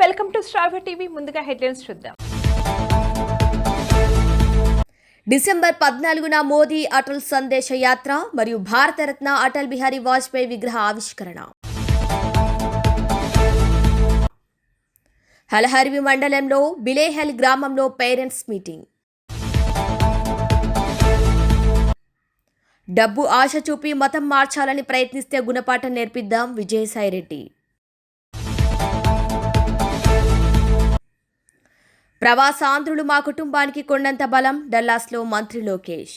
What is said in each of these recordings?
Welcome to స్ట్రాబర్ TV. ముందుగా headlines చూద్దాం. డిసెంబర్ పద్నాలుగున మోదీ అటల్ సందేశ యాత్ర మరియు భారతరత్న అటల్ బిహారీ వాజ్పేయి విగ్రహ ఆవిష్కరణ. హలహరివి మండలంలో బిలేహెల్ గ్రామంలో పేరెంట్స్ మీటింగ్. డబ్బు ఆశ చూపి మతం మార్చాలని ప్రయత్నిస్తే గుణపాఠం నేర్పిద్దాం విజయసాయిరెడ్డి ప్రవాసాంధ్రులు మా కుటుంబానికి కొండంత బలం డల్లాస్లో మంత్రి లోకేష్.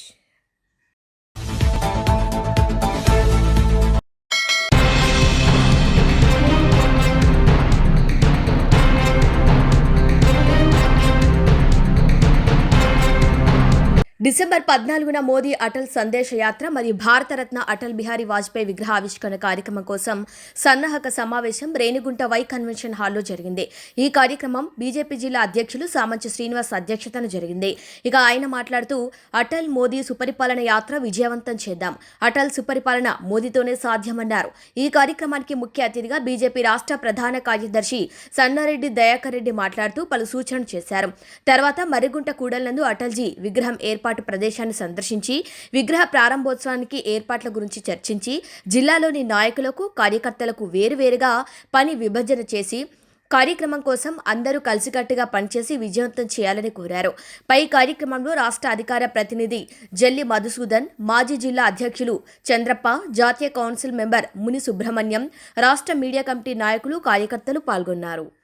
డిసెంబర్ పద్నాలుగున మోదీ అటల్ సందేశ యాత్ర మరియు భారతరత్న అటల్ బిహారీ వాజ్పేయి విగ్రహ ఆవిష్కరణ కార్యక్రమం కోసం సన్నాహక సమావేశం రేణిగుంట వై కన్వెన్షన్ హాల్లో జరిగింది. ఈ కార్యక్రమం బీజేపీ జిల్లా అధ్యక్షులు సామంచి శ్రీనివాస్ అధ్యక్షతన జరిగింది. ఇక ఆయన మాట్లాడుతూ అటల్ మోదీ సుపరిపాలన యాత్ర విజయవంతం చేద్దాం. అటల్ సుపరిపాలన మోదీతోనే సాధ్యమన్నారు. ఈ కార్యక్రమానికి ముఖ్య అతిథిగా బీజేపీ రాష్ట్ర ప్రధాన కార్యదర్శి సన్నారెడ్డి దయాకర్ రెడ్డి మాట్లాడుతూ పలు సూచనలు చేశారు. తర్వాత మరిగుంట కూడలందు అటల్జీ విగ్రహం ఏర్పాటు ప్రదేశాన్ని సందర్శించి విగ్రహ ప్రారంభోత్సవానికి ఏర్పాట్ల గురించి చర్చించి జిల్లాలోని నాయకులకు కార్యకర్తలకు వేరువేరుగా పని విభజన చేసి కార్యక్రమం కోసం అందరూ కలిసికట్టుగా పనిచేసి విజయవంతం చేయాలని కోరారు. పై కార్యక్రమంలో రాష్ట్ర అధికార ప్రతినిధి జల్లి మధుసూదన్ మాజీ జిల్లా అధ్యక్షులు చంద్రప్ప జాతీయ కౌన్సిల్ మెంబర్ ముని సుబ్రహ్మణ్యం రాష్ట్ర మీడియా కమిటీ నాయకులు కార్యకర్తలు పాల్గొన్నారు.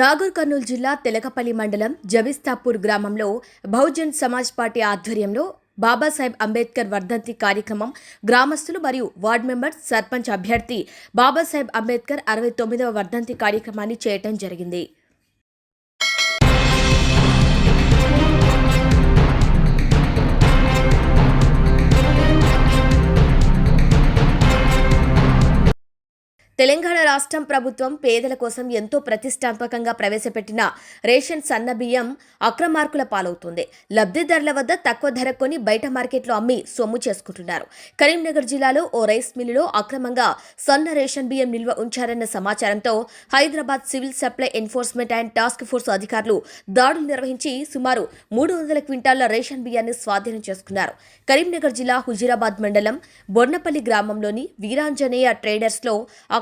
నాగూర్ కర్నూలు జిల్లా తెలకపల్లి మండలం జబిస్తాపూర్ గ్రామంలో బహుజన్ సమాజ్ పార్టీ ఆధ్వర్యంలో బాబాసాహెబ్ అంబేద్కర్ వర్ధంతి కార్యక్రమం గ్రామస్తులు మరియు వార్డు మెంబర్ సర్పంచ్ అభ్యర్థి బాబాసాహెబ్ అంబేద్కర్ అరవై తొమ్మిదవ వర్ధంతి కార్యక్రమాన్ని చేయటం జరిగింది. తెలంగాణ రాష్ట్రం ప్రభుత్వం పేదల కోసం ఎంతో ప్రతిష్టాత్మకంగా ప్రవేశపెట్టిన రేషన్ సన్న బియ్యం అక్రమార్కుల పాలవుతుంది. లబ్ధిదారుల వద్ద తక్కువ ధర కొని బయట మార్కెట్లో అమ్మి సొమ్ము చేసుకుంటున్నారు. కరీంనగర్ జిల్లాలో ఓ రైస్ మిల్లులో అక్రమంగా సన్న రేషన్ బియ్యం నిల్వ ఉంచారన్న సమాచారంతో Hyderabad civil supply enforcement and task force అధికారులు దాడులు నిర్వహించి సుమారు మూడు వందల క్వింటాళ్ళ రేషన్ బియ్యాన్ని స్వాధీనం చేసుకున్నారు. కరీంనగర్ జిల్లా హుజీరాబాద్ మండలం బొన్నపల్లి గ్రామంలోని వీరాంజనేయ ట్రేడర్స్లో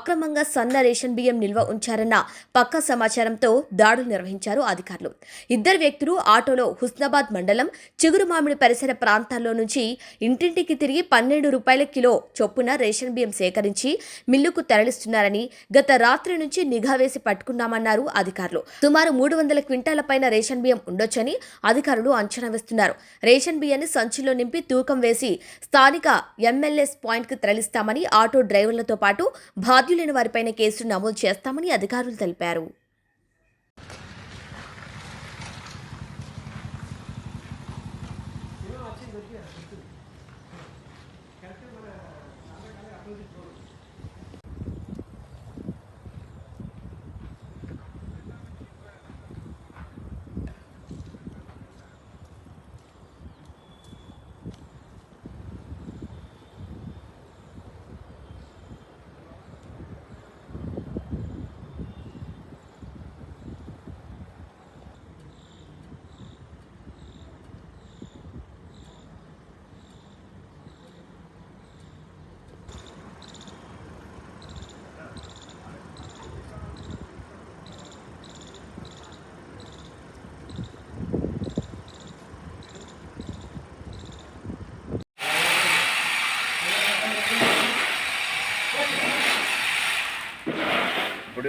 అక్రమంగా సన్న రేషన్ బియ్యం నిల్వ ఉంచారన్న పక్క సమాచారంతో దాడులు నిర్వహించారు అధికారులు. ఇద్దరు వ్యక్తులు ఆటోలో హుస్నాబాద్ మండలం చిగురుమామిడి పరిసర ప్రాంతాల్లో నుంచి ఇంటింటికి తిరిగి పన్నెండు రూపాయల కిలో చొప్పున రేషన్ బియ్యం సేకరించి మిల్లుకు తరలిస్తున్నారని గత రాత్రి నుంచి నిఘా వేసి పట్టుకున్నామన్నారు అధికారులు. సుమారు మూడు వందల క్వింటాల పైన రేషన్ బియ్యం ఉండొచ్చని అధికారులు అంచనా వేస్తున్నారు. రేషన్ బియ్యాన్ని సంచిలో నింపి తూకం వేసి స్థానిక ఎంఎల్ఎస్ పాయింట్కు తరలిస్తామని ఆటో డ్రైవర్లతో పాటు లేని వారిపైన కేసులు నమోదు చేస్తామని అధికారులు తెలిపారు.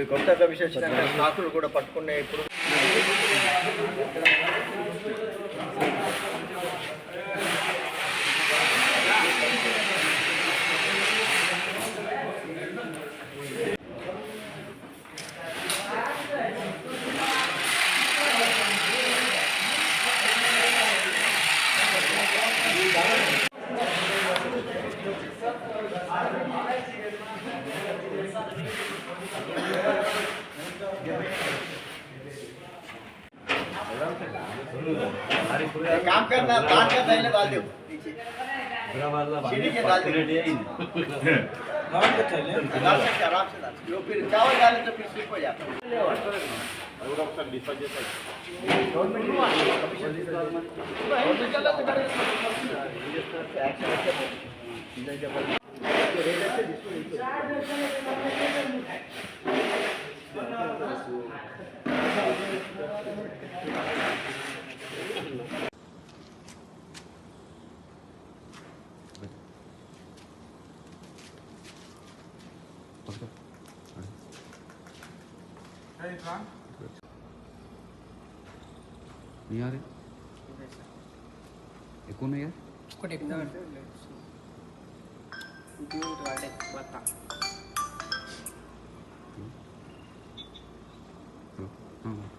ఇప్పుడు కొత్తగా విశేషంగా స్టాకులు కూడా పట్టుకునే ఇప్పుడు पहले डाल दो। नीचे सीढ़ी के डाल सकते आराम से डाल सकते। फिर चावल डाले तो फिर स्लिप हो जाता है। かニアレエコネヤこれだ。れドゥードアレバタうん。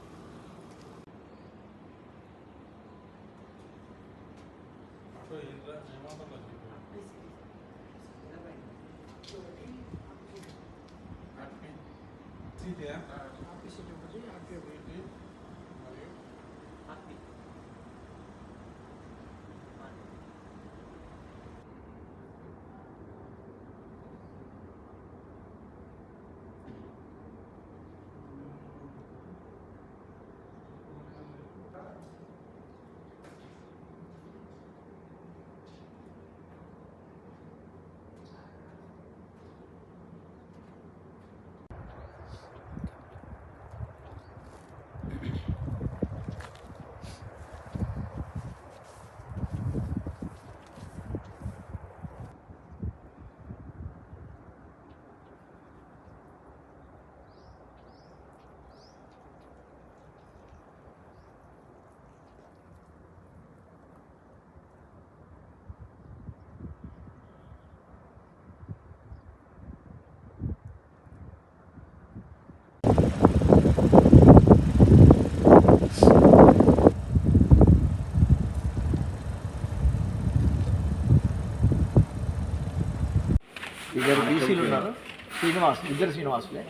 శ్రీనివాస్ ఇద్దరు శ్రీనివాసులే.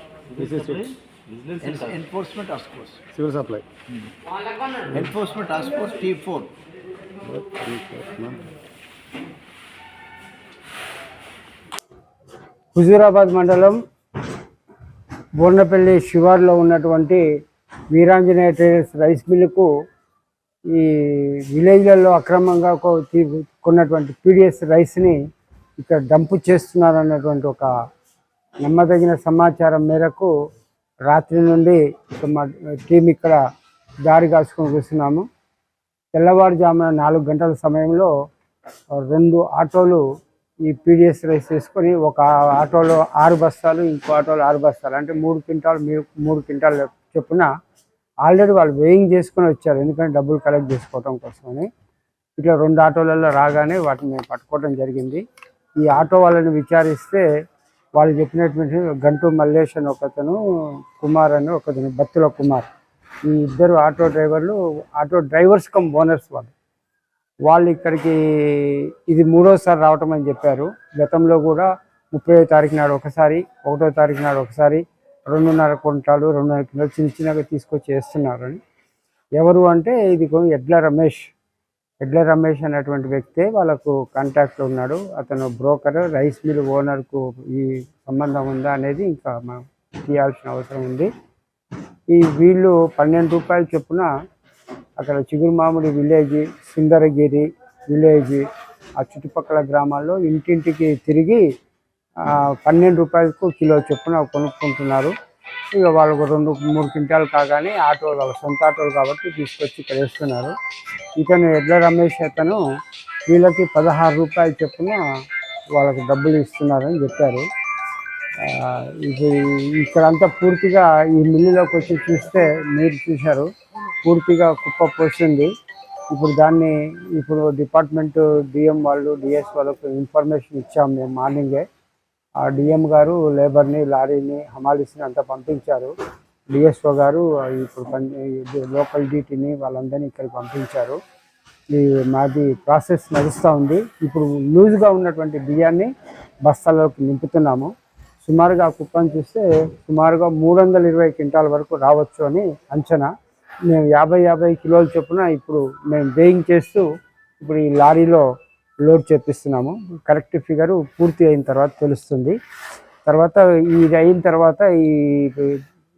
Enforcement task force civil supply enforcement task force T four Huzurabad మండలం బోర్నపల్లి శివార్లో ఉన్నటువంటి వీరాంజనేయ ట్రేడర్స్ రైస్ మిల్లుకు ఈ విలేజ్లలో అక్రమంగా కొన్నటువంటి పీడిఎస్ రైస్ని ఇక్కడ డంపు చేస్తున్నారన్నటువంటి ఒక నమ్మదగిన సమాచారం మేరకు రాత్రి నుండి ఇక మా టీం ఇక్కడ దారి కాసుకొని కూర్చున్నాము తెల్లవారుజామున నాలుగు గంటల సమయంలో రెండు ఆటోలు ఈ పీడిఎస్ రైస్ తీసుకొని ఒక ఆటోలో ఆరు బస్తాలు ఇంకో ఆటోలో ఆరు బస్తాలు అంటే మూడు క్వింటాలు మీరు మూడు క్వింటాలు చొప్పున ఆల్రెడీ వాళ్ళు వేయింగ్ చేసుకొని వచ్చారు. ఎందుకంటే డబ్బులు కలెక్ట్ చేసుకోవడం కోసమని. ఇట్లా రెండు ఆటోలలో రాగానే వాటిని మేము పట్టుకోవడం జరిగింది. ఈ ఆటో వాళ్ళని విచారిస్తే వాళ్ళు చెప్పినటువంటి గంటు మల్లేష్ అని ఒకతను కుమార్ అని ఒకతను బత్తుల కుమార్. ఈ ఇద్దరు ఆటో డ్రైవర్లు ఆటో డ్రైవర్స్ కమ్ ఓనర్స్ వాళ్ళు. వాళ్ళు ఇక్కడికి ఇది మూడోసారి రావటం అని చెప్పారు. గతంలో కూడా ముప్పై తారీఖు నాడు ఒకసారి ఒకటో తారీఖు నాడు ఒకసారి రెండున్నర కొంటాలు రెండున్నర కిలోలు చిన్న చిన్నగా తీసుకొచ్చి వేస్తున్నారు అని. ఎవరు అంటే ఇది ఎడ్ల రమేష్. ఎడ్ల రమేష్ అనేటువంటి వ్యక్తే వాళ్ళకు కాంటాక్ట్లో ఉన్నాడు. అతను బ్రోకర్ రైస్ మిల్ ఓనర్కు ఈ సంబంధం ఉందా అనేది ఇంకా మనం తీయాల్సిన అవసరం ఉంది. ఈ వీళ్ళు పన్నెండు రూపాయలు చొప్పున అక్కడ చిగురుమామిడి విలేజ్ సుందరగిరి విలేజ్ ఆ చుట్టుపక్కల గ్రామాల్లో ఇంటింటికి తిరిగి పన్నెండు రూపాయలకు కిలో చొప్పున కొనుక్కుంటున్నారు. ఇక వాళ్ళకు రెండు మూడు క్వింటాలు కాగానే ఆటో వాళ్ళ సొంత ఆటోలు కాబట్టి తీసుకొచ్చి ఇక్కడ వేస్తున్నారు. ఇతను ఎడ్ల రమేష్ అతను వీళ్ళకి పదహారు రూపాయలు చొప్పున వాళ్ళకి డబ్బులు ఇస్తున్నారని చెప్పారు. ఇది ఇక్కడంతా పూర్తిగా ఈ మిల్లులోకి వచ్చి చూస్తే మీరు చూశారు. పూర్తిగా కుప్ప పోసింది. ఇప్పుడు దాన్ని ఇప్పుడు డిపార్ట్మెంట్ డిఎం వాళ్ళు డిఎస్ వాళ్ళకు ఇన్ఫర్మేషన్ ఇచ్చాము మేము మార్నింగే. ఆ డిఎం గారు లేబర్ని లారీని హమాలిస్ని అంతా పంపించారు. డిఎస్ఓ గారు ఇప్పుడు లోకల్ డీటీని వాళ్ళందరినీ ఇక్కడికి పంపించారు. ఈ మాది ప్రాసెస్ నడుస్తూ ఉంది. ఇప్పుడు లూజ్గా ఉన్నటువంటి బియ్యాన్ని బస్తాలోకి నింపుతున్నాము. సుమారుగా ఆ కుప్పని చూస్తే సుమారుగా మూడు వందల ఇరవై క్వింటాల వరకు రావచ్చు అని అంచనా. మేము యాభై యాభై కిలోల చొప్పున ఇప్పుడు మేము వేయింగ్ చేస్తూ ఇప్పుడు ఈ లారీలో లోడ్ చేపిస్తున్నాము. కరెక్ట్ ఫిగరు పూర్తి అయిన తర్వాత తెలుస్తుంది. తర్వాత ఇది అయిన తర్వాత ఈ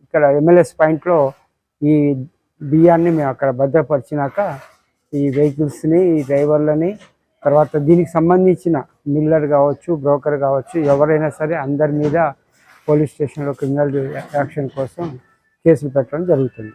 ఇక్కడ ఎంఎల్ఎస్ పాయింట్లో ఈ బియ్యాన్ని మేము అక్కడ భద్రపరిచినాక ఈ వెహికల్స్ని ఈ డ్రైవర్లని తర్వాత దీనికి సంబంధించిన మిల్లర్ కావచ్చు బ్రోకర్ కావచ్చు ఎవరైనా సరే అందరి మీద పోలీస్ స్టేషన్లో క్రిమినల్ యాక్షన్ కోసం కేసులు పెట్టడం జరుగుతుంది.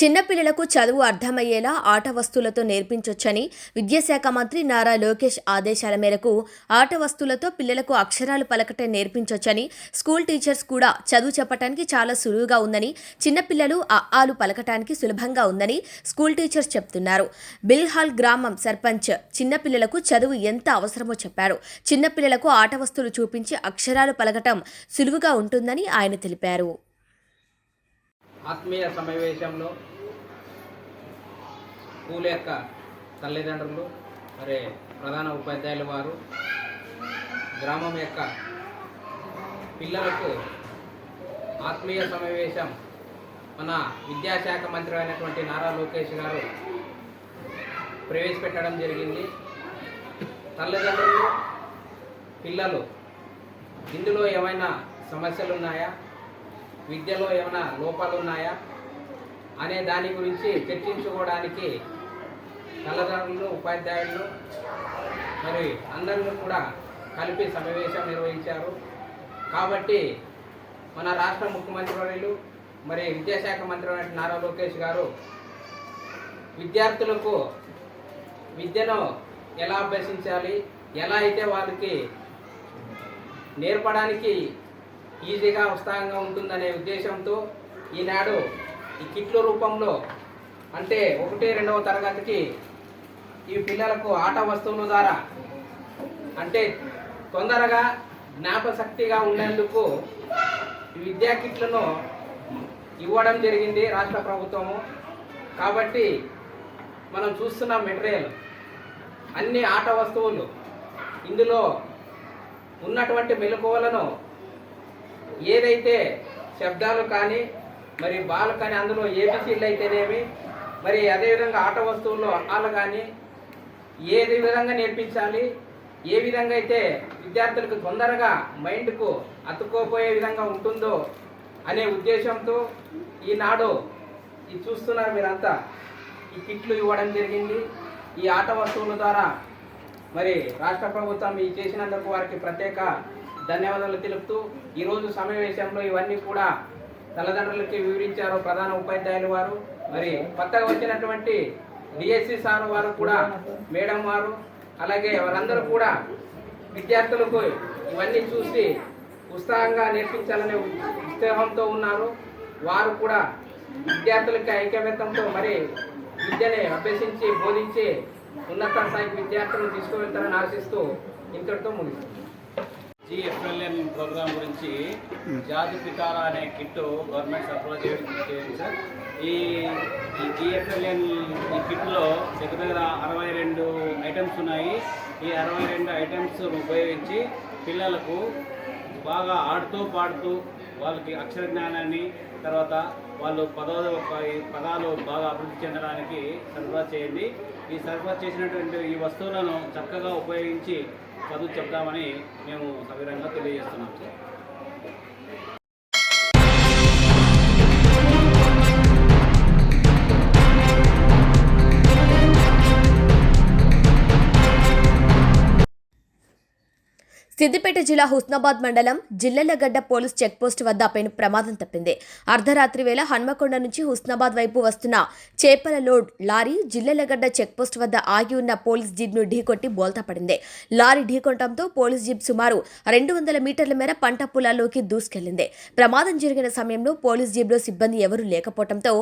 చిన్నపిల్లలకు చదువు అర్థమయ్యేలా ఆట వస్తువులతో నేర్పించొచ్చని విద్యాశాఖ మంత్రి నారా లోకేష్ ఆదేశాల మేరకు ఆట వస్తువులతో పిల్లలకు అక్షరాలు పలకటం నేర్పించొచ్చని స్కూల్ టీచర్స్ కూడా చదువు చెప్పటానికి చాలా సులువుగా ఉందని చిన్నపిల్లలు ఆలు పలకటానికి సులభంగా ఉందని స్కూల్ టీచర్స్ చెప్తున్నారు. బిల్హాల్ గ్రామం సర్పంచ్ చిన్నపిల్లలకు చదువు ఎంత అవసరమో చెప్పారు. చిన్నపిల్లలకు ఆట వస్తువులు చూపించి అక్షరాలు పలకటం సులువుగా ఉంటుందని ఆయన తెలిపారు. ఆత్మీయ సమావేశంలో స్కూల్ యొక్క తల్లిదండ్రులు మరి ప్రధాన ఉపాధ్యాయుల వారు గ్రామం యొక్క పిల్లలకు ఆత్మీయ సమావేశం మన విద్యాశాఖ మంత్రి అయినటువంటి నారా లోకేష్ గారు ప్రవేశపెట్టడం జరిగింది. తల్లిదండ్రులు పిల్లలు ఇందులో ఏమైనా సమస్యలు ఉన్నాయా విద్యలో ఏమైనా లోపాలు ఉన్నాయా అనే దాని గురించి చర్చించుకోవడానికి తల్లిదండ్రులు ఉపాధ్యాయులు మరి అందరిని కూడా కలిపి సమావేశం నిర్వహించారు. కాబట్టి మన రాష్ట్ర ముఖ్యమంత్రి మరి విద్యాశాఖ మంత్రి నారా లోకేష్ గారు విద్యార్థులకు విద్యను ఎలా అభ్యసించాలి ఎలా అయితే వాళ్ళకి నేర్పడానికి ఈజీగా ఉత్సాహంగా ఉంటుందనే ఉద్దేశంతో ఈనాడు ఈ కిట్ల రూపంలో అంటే ఒకటి రెండవ తరగతికి ఈ పిల్లలకు ఆట వస్తువుల ద్వారా అంటే తొందరగా జ్ఞాపశక్తిగా ఉండేందుకు ఈ విద్యా కిట్లను ఇవ్వడం జరిగింది రాష్ట్ర ప్రభుత్వము. కాబట్టి మనం చూస్తున్న మెటీరియల్ అన్ని ఆట వస్తువులు ఇందులో ఉన్నటువంటి మెలకువలను ఏదైతే శబ్దాలు కానీ మరి బాలు కానీ అందులో ఏబిసీలు అయితేనేమి మరి అదేవిధంగా ఆట వస్తువుల్లో ఆలు కానీ ఏది విధంగా నేర్పించాలి ఏ విధంగా అయితే విద్యార్థులకు తొందరగా మైండ్కు అతుక్కోపోయే విధంగా ఉంటుందో అనే ఉద్దేశంతో ఈనాడు ఇది చూస్తున్నారు మీరంతా. ఈ కిట్లు ఇవ్వడం జరిగింది. ఈ ఆట వస్తువుల ద్వారా మరి రాష్ట్ర ప్రభుత్వం ఈ చేసినందుకు వారికి ప్రత్యేక ధన్యవాదాలు తెలుపుతూ ఈరోజు సమావేశంలో ఇవన్నీ కూడా తల్లిదండ్రులకి వివరించారు ప్రధాన ఉపాధ్యాయులు వారు. మరి కొత్తగా వచ్చినటువంటి డిఎస్సి సార్ వారు కూడా మేడం వారు అలాగే వారందరూ కూడా విద్యార్థులకు ఇవన్నీ చూసి ఉత్సాహంగా నేర్పించాలనే ఉత్సాహంతో ఉన్నారు. వారు కూడా విద్యార్థులకి ఐక్యమత్యంతో మరి విద్యని అభ్యసించి బోధించి ఉన్నత స్థాయికి విద్యార్థులను తీసుకువెళ్తారని ఆశిస్తూ ఇంతటితో ముగిస్తుంది జిఎఫ్ఎల్ఎన్ ప్రోగ్రామ్ గురించి జాతి పితార అనే కిట్ గవర్నమెంట్ సరఫరా చేయడం చేయండి సార్. ఈ ఈ జిఎఫ్ఎల్ఎన్ ఈ కిట్లో దగ్గర దగ్గర అరవై రెండు ఐటమ్స్ ఉన్నాయి. ఈ అరవై రెండు ఐటమ్స్ ఉపయోగించి పిల్లలకు బాగా ఆడుతూ పాడుతూ వాళ్ళకి అక్షర జ్ఞానాన్ని తర్వాత వాళ్ళు పదో పదాలు బాగా అభివృద్ధి చెందడానికి సరఫరా చేయండి. ఈ సరఫరా చేసినటువంటి ఈ వస్తువులను చక్కగా ఉపయోగించి చదువు చెప్దామని మేము సవిరంగా తెలియజేస్తున్నాం. సార్ సిద్దిపేట జిల్లా హుస్నాబాద్ మండలం జిల్లెలగడ్డ పోలీస్ చెక్పోస్ట్ వద్ద పెను ప్రమాదం తప్పింది. అర్ధరాత్రి వేళ హన్మకొండ నుంచి హుస్నాబాద్ వైపు వస్తున్న చేపల లోడ్ లారీ జిల్లెలగడ్డ చెక్పోస్ట్ వద్ద ఆగి ఉన్న పోలీస్ జీప్ను ఢీకొట్టి బోల్తా పడింది. లారీ ఢీకొనడంతో పోలీస్ జీప్ సుమారు రెండు వందల మీటర్ల మేర పంట పొలాల్లోకి దూసుకెళ్ళింది. ప్రమాదం జరిగిన సమయంలో పోలీస్ జీప్లో సిబ్బంది ఎవరూ లేకపోవడంతో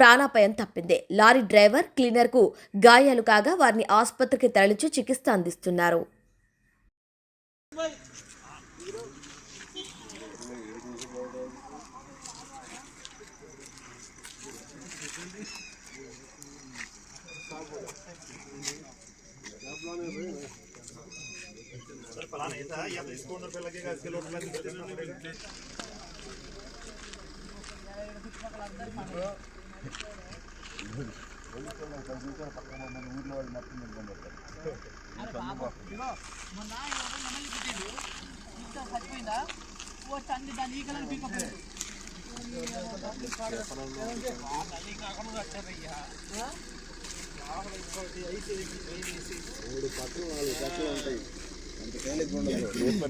ప్రాణాపాయం తప్పింది. లారీ డ్రైవర్ క్లీనర్కు గాయాలు కాగా వారిని ఆసుపత్రికి తరలించి చికిత్స అందిస్తున్నారు. पता नहीं था या तो इसको पे लगेगा इसके लोग लगेगा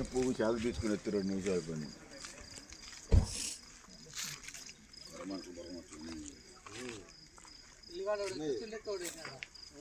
పువ్వు చాలా తీసుకుని ఎత్తి రెండు నిమిషాలు పని ఎట్ట పనికి రాము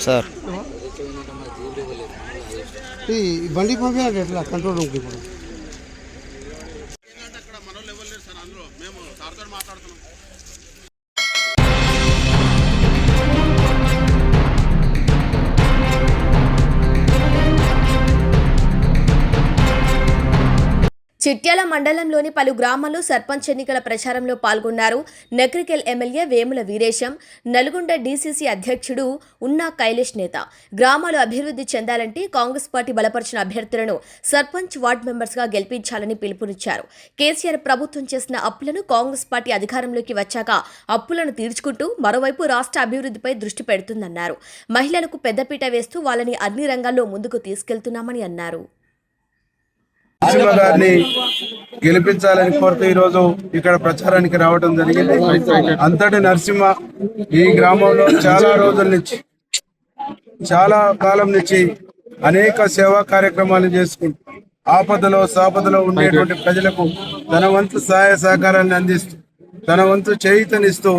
సార్ ఈ బండి పంపినాడు ఎట్లా కంట్రోల్ రూమ్కి ఇప్పుడు చిట్యాల మండలంలోని పలు గ్రామాల్లో సర్పంచ్ ఎన్నికల ప్రచారంలో పాల్గొన్నారు నక్రికెల్ ఎమ్మెల్యే వేముల వీరేశం నల్గొండ డీసీసీ అధ్యక్షుడు ఉన్నా కైలేష్ నేత. గ్రామాలు అభివృద్ధి చెందాలంటే కాంగ్రెస్ పార్టీ బలపరిచిన అభ్యర్థులను సర్పంచ్ వార్డు మెంబర్స్గా గెలిపించాలని పిలుపునిచ్చారు. కేసీఆర్ ప్రభుత్వం చేసిన అప్పులను కాంగ్రెస్ పార్టీ అధికారంలోకి వచ్చాక అప్పులను తీర్చుకుంటూ మరోవైపు రాష్ట్ర అభివృద్ధిపై దృష్టి పెడుతుందన్నారు. మహిళలకు పెద్దపీట వేస్తూ వాళ్ళని అన్ని రంగాల్లో ముందుకు తీసుకెళ్తున్నామని అన్నారు. నరసింహ గారిని గెలిపించాలని కోరుతూ ఈ రోజు ఇక్కడ ప్రచారానికి రావడం జరిగింది. అంతటి నరసింహ ఈ గ్రామంలో చాలా రోజుల నుంచి చాలా కాలం నుంచి అనేక సేవా కార్యక్రమాలు చేసుకుంటూ ఆపదలో సాపదలో ఉండేటువంటి ప్రజలకు తన వంతు సహాయ సహకారాన్ని అందిస్తూ తన వంతు చేయితనిస్తూ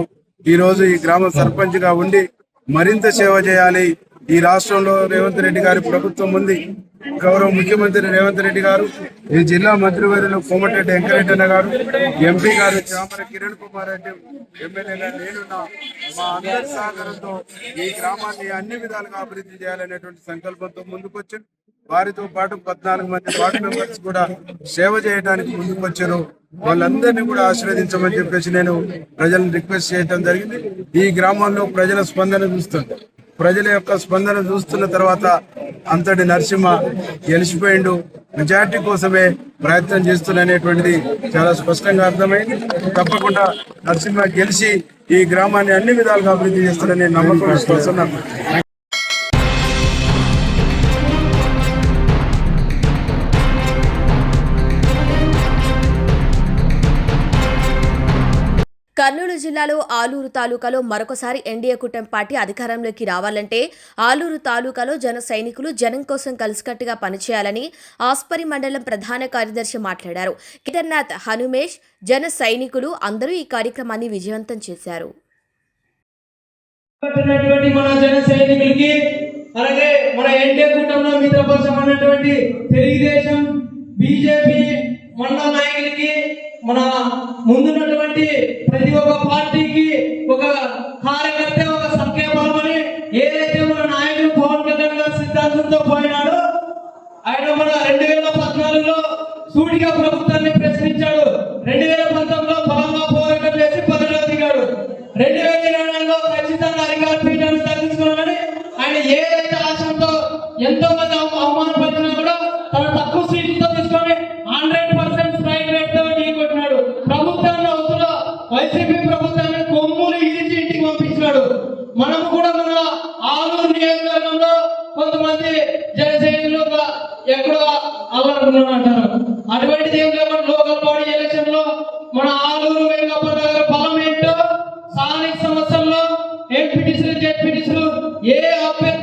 ఈ రోజు ఈ గ్రామ సర్పంచ్గా ఉండి మరింత సేవ చేయాలి. ఈ రాష్ట్రంలో రేవంత్ రెడ్డి గారి ప్రభుత్వం ఉంది. గౌరవ ముఖ్యమంత్రి రేవంత్ రెడ్డి గారు ఈ జిల్లా మంత్రివర్యులు కోమటిరెడ్డి వెంకరెడ్డి అన్న గారు ఎంపీ గారు చామర కిరణ్ కుమార్ రెడ్డి ఎమ్మెల్యేగా నేనున్నా మా అందరి సహకారంతో ఈ గ్రామాన్ని అన్ని విధాలుగా అభివృద్ధి చేయాలనేటువంటి సంకల్పంతో ముందుకొచ్చారు. వారితో పాటు పద్నాలుగు మంది వార్డు మెంబర్స్ కూడా సేవ చేయడానికి ముందుకొచ్చారు. వాళ్ళందరినీ కూడా ఆశీర్వదించమని చెప్పేసి నేను ప్రజలను రిక్వెస్ట్ చేయడం జరిగింది. ఈ గ్రామంలో ప్రజల స్పందన చూస్తుంది ప్రజల యొక్క స్పందన చూస్తున్న తర్వాత అంతటి నరసింహ గెలిచిపోయిండు. మెజార్టీ కోసమే ప్రయత్నం చేస్తున్ననేటువంటిది చాలా స్పష్టంగా అర్థమైంది. తప్పకుండా నరసింహ గెలిచి ఈ గ్రామాన్ని అన్ని విధాలుగా అభివృద్ధి చేస్తారని నమ్మకం విశ్వాసం కర్నూలు జిల్లాలో ఆలూరు తాలూకాలో మరొకసారి ఎన్డీఏ కూటమి పార్టీ అధికారంలోకి రావాలంటే ఆలూరు తాలూకాలో జన సైనికులు జనం కోసం కలిసికట్టుగా పనిచేయాలని ఆస్పరి మండలం ప్రధాన కార్యదర్శి మాట్లాడారు. కేదార్నాథ్ హనుమేష్ జన సైనికులు అందరూ ఈ కార్యక్రమాన్ని విజయవంతం చేశారు. మన జన సైనికులకి అలాగే మన కూటమిలో మిత్రపక్షం అన్నటువంటి తెలుగుదేశం బీజేపీ మండల నాయకులకి మన ముందున్నటువంటి ప్రతి ఒక్క పార్టీకి ఒక కార్యకర్త ఒక సంఖ్యాబలం అని ఏదైతే మన నాయకుడు పవన్ కళ్యాణ్ గారి సిద్ధాంతంతో పోయినాడో ఆయన మన రెండు వేల పద్నాలుగులో సూటిగా ప్రభుత్వాన్ని ప్రశ్నించాడు. రెండు వేల పంతొమ్మిదిలో స్థానిక సంస్థల్లో ఎంపీటీసీలు జెడ్పీటీసీలు ఏ అభ్యర్థి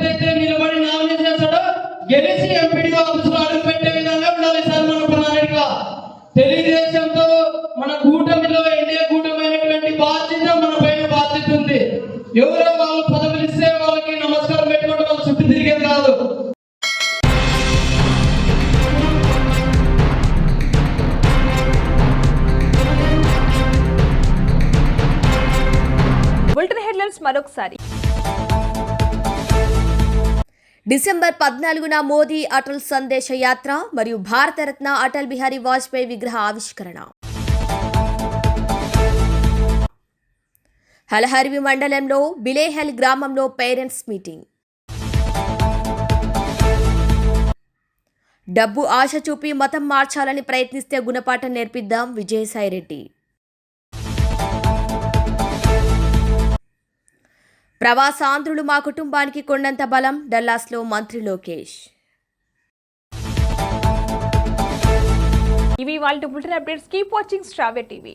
డిసెంబర్ పద్నాలుగున మోదీ అటల్ సందేశ యాత్ర మరియు భారతరత్న అటల్ బిహారీ వాజ్పేయి విగ్రహ ఆవిష్కరణ. హలహరివి మండలంలో బిలేహల్ గ్రామంలో పేరెంట్స్ మీటింగ్. డబ్బు ఆశ చూపి మతం మార్చాలని ప్రయత్నిస్తే గుణపాఠం నేర్పిద్దాం విజయసాయిరెడ్డి. ప్రవాసాంధ్రులు మా కుటుంబానికి కొండంత బలం డల్లాస్లో మంత్రి లోకేష్. ఇవి వాళ్ళ బులెటిన్ అప్డేట్స్. కీప్ వాచింగ్ స్ట్రావే టీవీ.